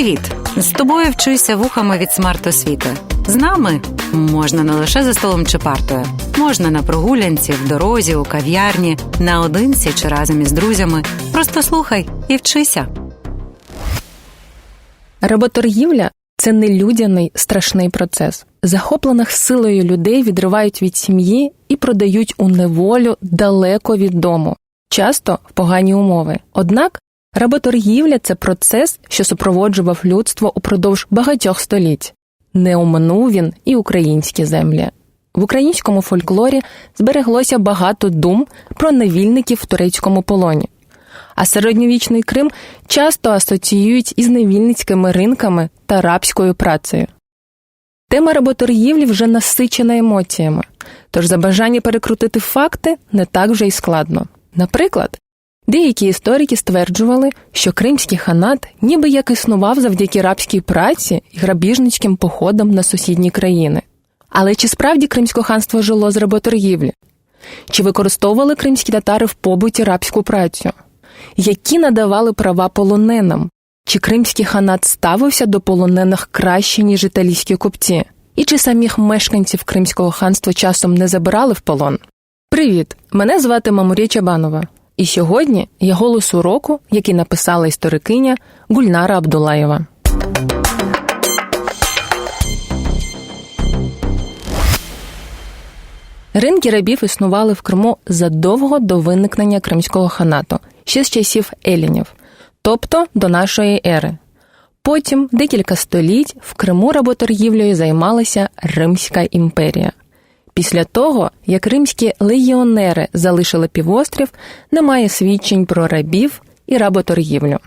Привіт! З тобою вчуся вухами від смарт-освіти. З нами можна не лише за столом чи партою, можна на прогулянці, в дорозі, у кав'ярні, наодинці чи разом із друзями. Просто слухай і вчися. Работоргівля це нелюдяний страшний процес. Захоплених силою людей відривають від сім'ї і продають у неволю далеко від дому, часто в погані умови. Однак работоргівля це процес, що супроводжував людство упродовж багатьох століть. Не оминув він і українські землі. В українському фольклорі збереглося багато дум про невільників в турецькому полоні. А середньовічний Крим часто асоціюють із невільницькими ринками та рабською працею. Тема работоргівлі вже насичена емоціями, тож за бажання перекрутити факти не так вже й складно. Наприклад, деякі історики стверджували, що кримський ханат ніби як існував завдяки рабській праці і грабіжницьким походам на сусідні країни. Але чи справді Кримське ханство жило з работоргівлі? Чи використовували кримські татари в побуті рабську працю? Які надавали права полоненам? Чи кримський ханат ставився до полонених краще, ніж італійські купці? І чи самих мешканців Кримського ханства часом не забирали в полон? Привіт! Мене звати Мамурія Чабанова. І сьогодні я голос уроку, який написала історикиня Гульнара Абдулаєва. Ринки рабів існували в Криму задовго до виникнення Кримського ханату, ще з часів Елінів, тобто до нашої ери. Потім декілька століть в Криму работоргівлею займалася Римська імперія. Після того, як римські легіонери залишили півострів, немає свідчень про рабів і работоргівлю.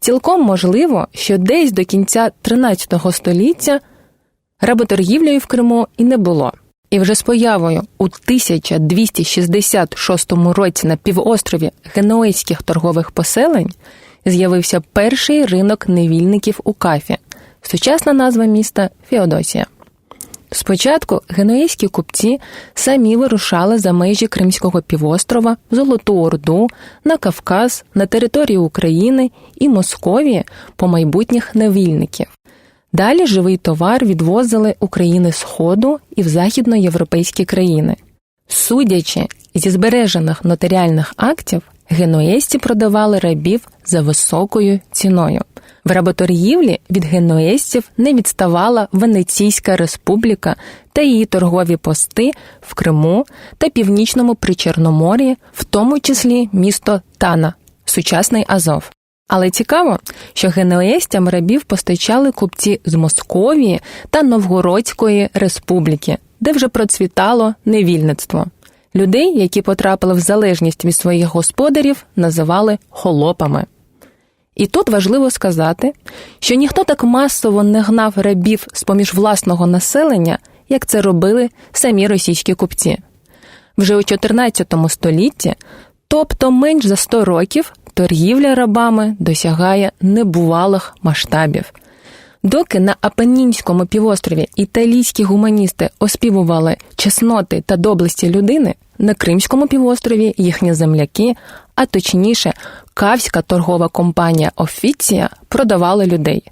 Цілком можливо, що десь до кінця 13 століття работоргівлею в Криму і не було. І вже з появою у 1266 році на півострові генуезьких торгових поселень з'явився перший ринок невільників у Кафі, сучасна назва міста Феодосія. Спочатку генуезькі купці самі вирушали за межі Кримського півострова, Золоту Орду, на Кавказ, на територію України і Московії по майбутніх невільників. Далі живий товар відвозили України Сходу і в західноєвропейські країни. Судячи зі збережених нотаріальних актів, генуесці продавали рабів за високою ціною. В работоргівлі від генуесців не відставала Венеційська республіка та її торгові пости в Криму та Північному Причорномор'ї, в тому числі місто Тана, сучасний Азов. Але цікаво, що генуестям рабів постачали купці з Московії та Новгородської республіки, де вже процвітало невільництво. Людей, які потрапили в залежність від своїх господарів, називали холопами. І тут важливо сказати, що ніхто так масово не гнав рабів з поміж власного населення, як це робили самі російські купці. Вже у 14 столітті, тобто менш за 100 років, торгівля рабами досягає небувалих масштабів. Доки на Апеннінському півострові італійські гуманісти оспівували чесноти та доблесті людини, на Кримському півострові їхні земляки, а точніше, кавська торгова компанія Офіція продавали людей.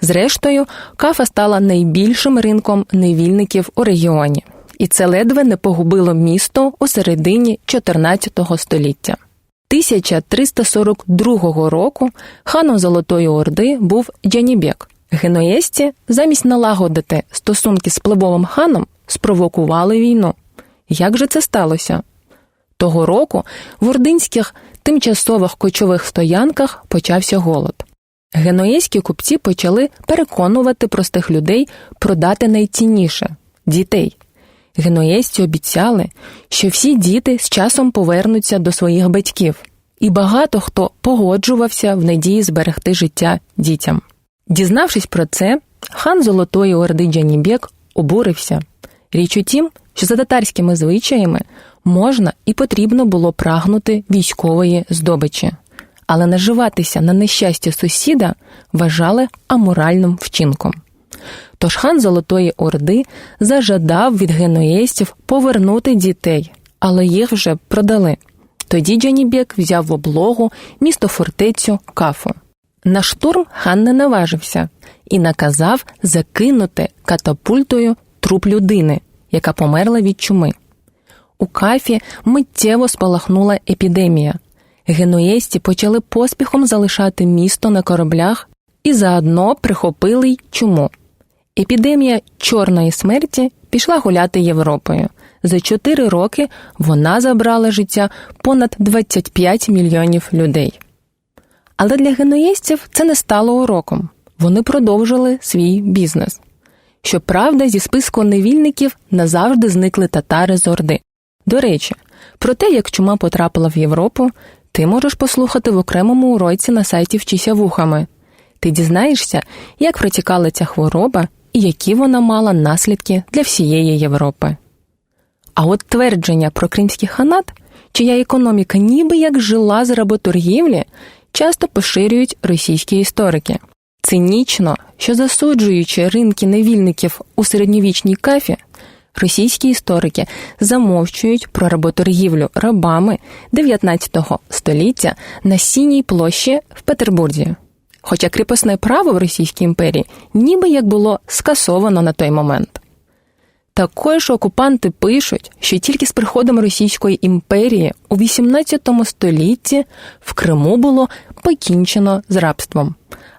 Зрештою, кафа стала найбільшим ринком невільників у регіоні, і це ледве не погубило місто у середині 14 століття. 1342 року ханом Золотої Орди був Джанібек. Генуєсті замість налагодити стосунки з пливовим ханом спровокували війну. Як же це сталося? Того року в ординських тимчасових кочових стоянках почався голод. Генуєзькі купці почали переконувати простих людей продати найцінніше дітей. Генуєзці обіцяли, що всі діти з часом повернуться до своїх батьків, і багато хто погоджувався в надії зберегти життя дітям. Дізнавшись про це, хан Золотої Орди Джанібек обурився. Річ у тім, що за татарськими звичаями можна і потрібно було прагнути військової здобичі, але наживатися на нещастя сусіда вважали аморальним вчинком. Тож хан Золотої Орди зажадав від генуєстів повернути дітей, але їх вже продали. Тоді Джанібек взяв в облогу місто фортецю Кафу. На штурм хан не наважився і наказав закинути катапультою труп людини, яка померла від чуми. У кафі миттєво спалахнула епідемія. Генуєсті почали поспіхом залишати місто на кораблях і заодно прихопили й чуму. Епідемія чорної смерті пішла гуляти Європою. За чотири роки вона забрала життя понад 25 мільйонів людей. Але для генуєстів це не стало уроком. Вони продовжили свій бізнес. Щоправда, зі списку невільників назавжди зникли татари з Орди. До речі, про те, як чума потрапила в Європу, ти можеш послухати в окремому уроці на сайті Вчися вухами. Ти дізнаєшся, як протікала ця хвороба і які вона мала наслідки для всієї Європи. А от твердження про кримський ханат, чия економіка ніби як жила з работоргівлі, часто поширюють російські історики. Цинічно, що засуджуючи ринки невільників у середньовічній кафі, російські історики замовчують про работоргівлю рабами 19 століття на сіній площі в Петербурзі. Хоча кріпосне право в Російській імперії ніби як було скасовано на той момент. Також окупанти пишуть, що тільки з приходом Російської імперії у 18 столітті в Криму було покінчено з рабством.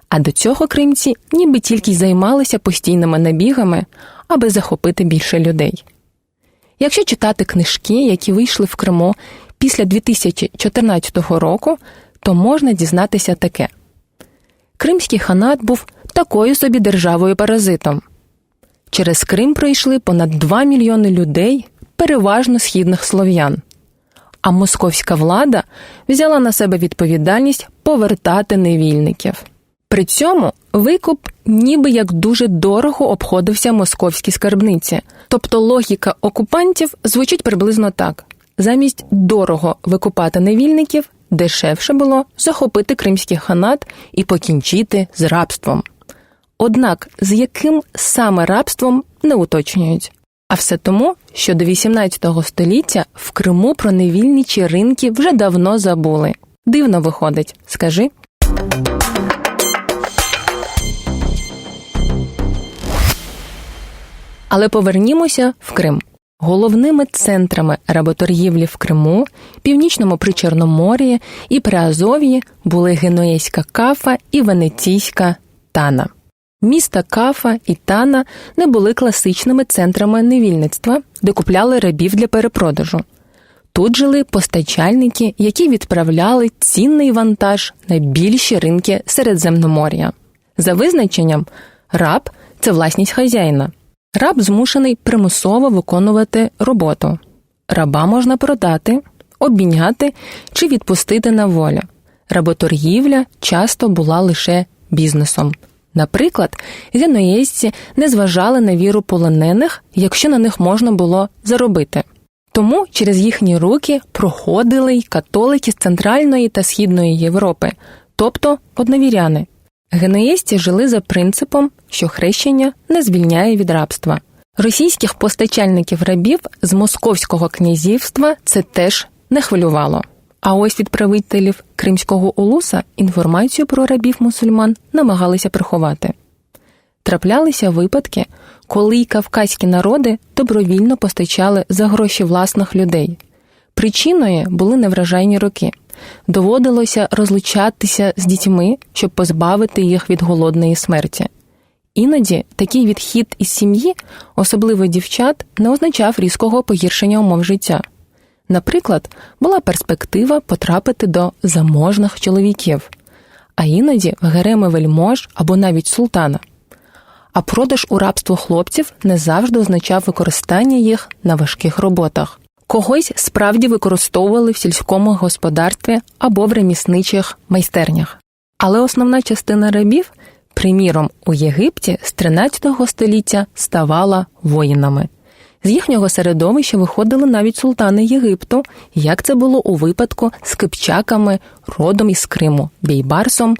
А до цього кримці ніби тільки й займалися постійними набігами, аби захопити більше людей. Якщо читати книжки, які вийшли в Криму після 2014 року, то можна дізнатися таке: Кримський ханат був такою собі державою паразитом. Через Крим пройшли понад 2 мільйони людей, переважно східних слов'ян. А московська влада взяла на себе відповідальність повертати невільників. При цьому викуп ніби як дуже дорого обходився московській скарбниці. Тобто логіка окупантів звучить приблизно так: замість дорого викупати невільників, дешевше було захопити кримський ханат і покінчити з рабством. Однак з яким саме рабством не уточнюють. А все тому, що до 18 століття в Криму про невільничі ринки вже давно забули. Дивно виходить, скажи. Але повернімося в Крим. Головними центрами работоргівлі в Криму, північному Причорномор'ї і Приазов'ї були Генуєзька кафа і Венеційська тана. Міста Кафа і Тана не були класичними центрами невільництва, де купляли рабів для перепродажу. Тут жили постачальники, які відправляли цінний вантаж на більші ринки Середземномор'я. За визначенням, раб це власність хазяїна. Раб змушений примусово виконувати роботу. Раба можна продати, обміняти чи відпустити на волю. Работоргівля часто була лише бізнесом. Наприклад, генуєзці не зважали на віру полонених, якщо на них можна було заробити. Тому через їхні руки проходили й католики з Центральної та Східної Європи, тобто одновіряни. Генуєзці жили за принципом, що хрещення не звільняє від рабства. Російських постачальників рабів з московського князівства це теж не хвилювало. А ось від правителів Кримського улуса інформацію про рабів мусульман намагалися приховати. Траплялися випадки, коли й кавказькі народи добровільно постачали за гроші власних людей. Причиною були невражайні роки. Доводилося розлучатися з дітьми, щоб позбавити їх від голодної смерті. Іноді такий відхід із сім'ї, особливо дівчат, не означав різкого погіршення умов життя. Наприклад, була перспектива потрапити до заможних чоловіків, а іноді в гареми вельмож або навіть султана. А продаж у рабство хлопців не завжди означав використання їх на важких роботах. Когось справді використовували в сільському господарстві або в ремісничих майстернях. Але основна частина рабів, приміром, у Єгипті з 13 століття ставала воїнами. З їхнього середовища виходили навіть султани Єгипту, як це було у випадку з кипчаками родом із Криму, Бейбарсом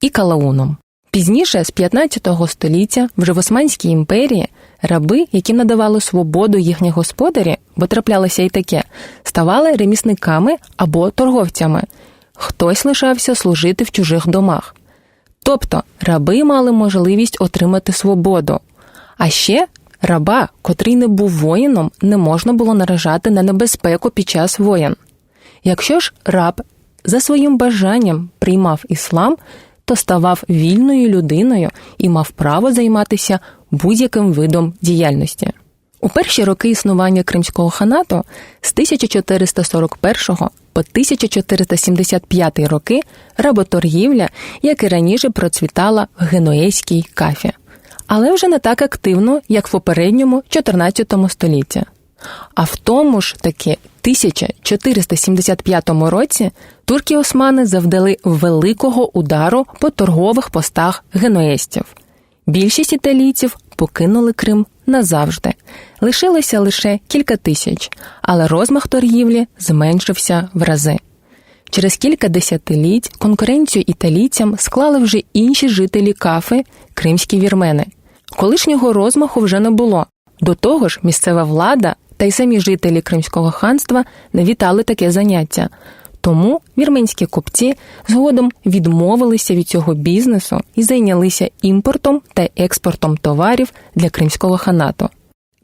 і Калауном. Пізніше, з 15 століття, вже в Османській імперії, раби, які надавали свободу їхніх господарі, бо траплялося й таке, ставали ремісниками або торговцями. Хтось лишався служити в чужих домах. Тобто раби мали можливість отримати свободу. А ще раба, котрий не був воїном, не можна було наражати на небезпеку під час воєн. Якщо ж раб за своїм бажанням приймав іслам, то ставав вільною людиною і мав право займатися будь-яким видом діяльності. У перші роки існування Кримського ханату з 1441 по 1475 роки работоргівля, як і раніше, процвітала в генуейській кафі, але вже не так активно, як в попередньому 14 столітті. А в тому ж таки 1475 році турки османи завдали великого удару по торгових постах генуестів. Більшість італійців покинули Крим назавжди. Лишилося лише кілька тисяч, але розмах торгівлі зменшився в рази. Через кілька десятиліть конкуренцію італійцям склали вже інші жителі кафи кримські вірмени. Колишнього розмаху вже не було. До того ж, місцева влада та й самі жителі Кримського ханства не вітали таке заняття. Тому вірменські купці згодом відмовилися від цього бізнесу і зайнялися імпортом та експортом товарів для кримського ханату.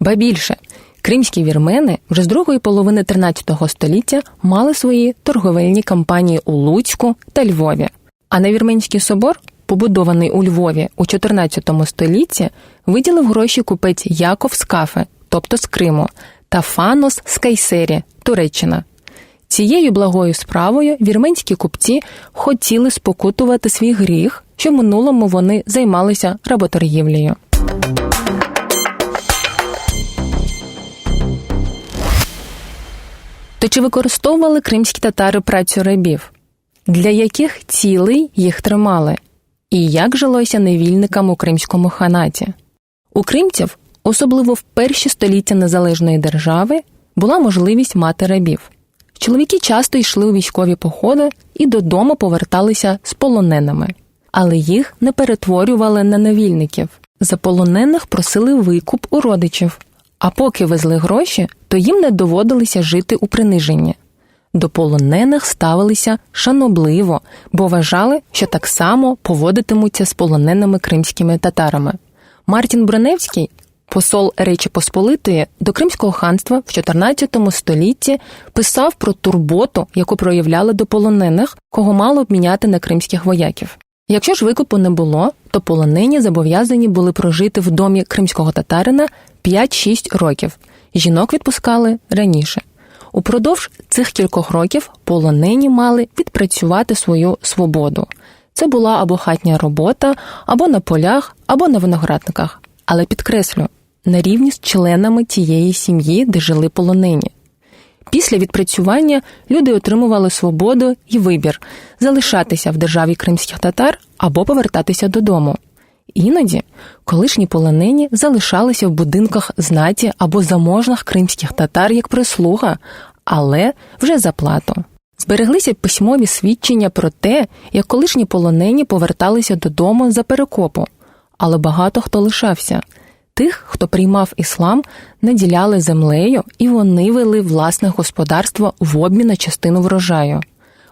Ба більше, кримські вірмени вже з другої половини 13 століття мали свої торговельні кампанії у Луцьку та Львові. А на вірменський собор, побудований у Львові у 14 столітті, виділив гроші купець Яков з Кафе, тобто з Криму, та Фанос з Кайсері, Туреччина. Цією благою справою вірменські купці хотіли спокутувати свій гріх, що в минулому вони займалися работоргівлею. То чи використовували кримські татари працю рабів? Для яких цілей їх тримали? І як жилося невільникам у кримському ханаті? У кримців, особливо в перші століття незалежної держави, була можливість мати рабів. Чоловіки часто йшли у військові походи і додому поверталися з полоненими, але їх не перетворювали на невільників. За полонених просили викуп у родичів, а поки везли гроші, то їм не доводилося жити у приниженні. До полонених ставилися шанобливо, бо вважали, що так само поводитимуться з полоненими кримськими татарами. Мартін Броневський Посол Речі Посполитої до Кримського ханства в 14 столітті писав про турботу, яку проявляли до полонених, кого мало обміняти на кримських вояків. Якщо ж викупу не було, то полонені зобов'язані були прожити в домі кримського татарина 5-6 років. Жінок відпускали раніше. Упродовж цих кількох років полонені мали відпрацювати свою свободу. Це була або хатня робота, або на полях, або на виноградниках. Але підкреслю, на рівні з членами тієї сім'ї, де жили полонені. Після відпрацювання люди отримували свободу і вибір залишатися в державі кримських татар або повертатися додому. Іноді колишні полонені залишалися в будинках знаті або заможних кримських татар як прислуга, але вже за плату. Збереглися письмові свідчення про те, як колишні полонені поверталися додому за перекопу, але багато хто лишався. Тих, хто приймав іслам, наділяли землею, і вони вели власне господарство в обмін на частину врожаю.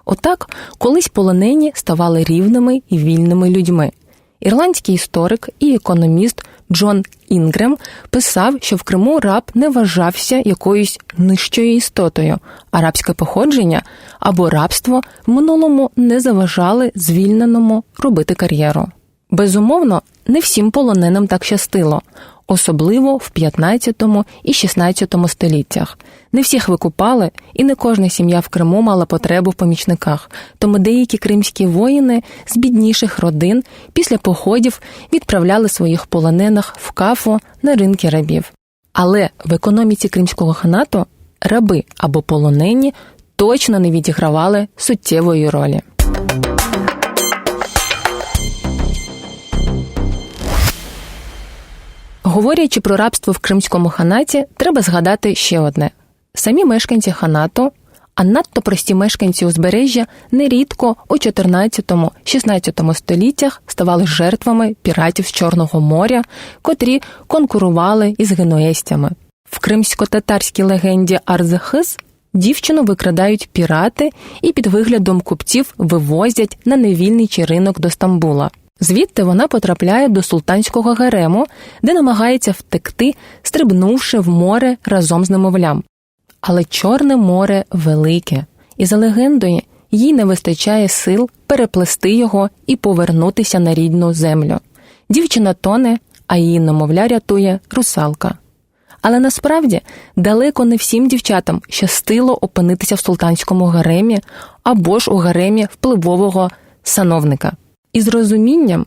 Отак, колись полонені ставали рівними і вільними людьми. Ірландський історик і економіст Джон Інгрем писав, що в Криму раб не вважався якоюсь нижчою істотою, а рабське походження або рабство в минулому не заважали звільненому робити кар'єру. Безумовно, не всім полоненим так щастило, особливо в 15 і 16 століттях. Не всіх викупали, і не кожна сім'я в Криму мала потребу в помічниках, тому деякі кримські воїни з бідніших родин після походів відправляли своїх полонених в кафу на ринки рабів. Але в економіці кримського ханату раби або полонені точно не відігравали суттєвої ролі. Говорячи про рабство в Кримському ханаті, треба згадати ще одне: самі мешканці ханату, а надто прості мешканці узбережжя нерідко у 14-16 століттях ставали жертвами піратів з Чорного моря, котрі конкурували із генуестями. В кримсько-татарській легенді Арзахис дівчину викрадають пірати і під виглядом купців вивозять на невільничий ринок до Стамбула. Звідти вона потрапляє до султанського гарему, де намагається втекти, стрибнувши в море разом з немовлям. Але Чорне море велике, і за легендою їй не вистачає сил переплести його і повернутися на рідну землю. Дівчина тоне, а її немовля рятує русалка. Але насправді далеко не всім дівчатам щастило опинитися в султанському гаремі або ж у гаремі впливового сановника. І з розумінням,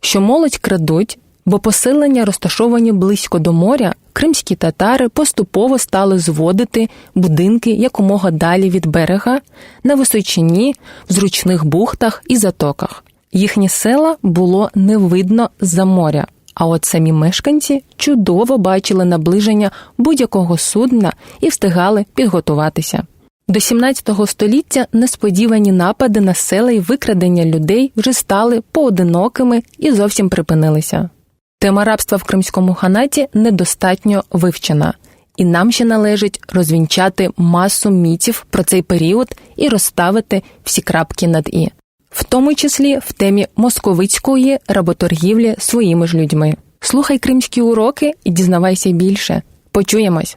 що молодь крадуть, бо поселення розташовані близько до моря, кримські татари поступово стали зводити будинки якомога далі від берега на височині, в зручних бухтах і затоках. Їхні села було не видно з-за моря. А от самі мешканці чудово бачили наближення будь-якого судна і встигали підготуватися. До 17 століття несподівані напади на села і викрадення людей вже стали поодинокими і зовсім припинилися. Тема рабства в кримському ханаті недостатньо вивчена, і нам ще належить розвінчати масу міфів про цей період і розставити всі крапки над і, в тому числі в темі московицької работоргівлі своїми ж людьми. Слухай кримські уроки і дізнавайся більше. Почуємось!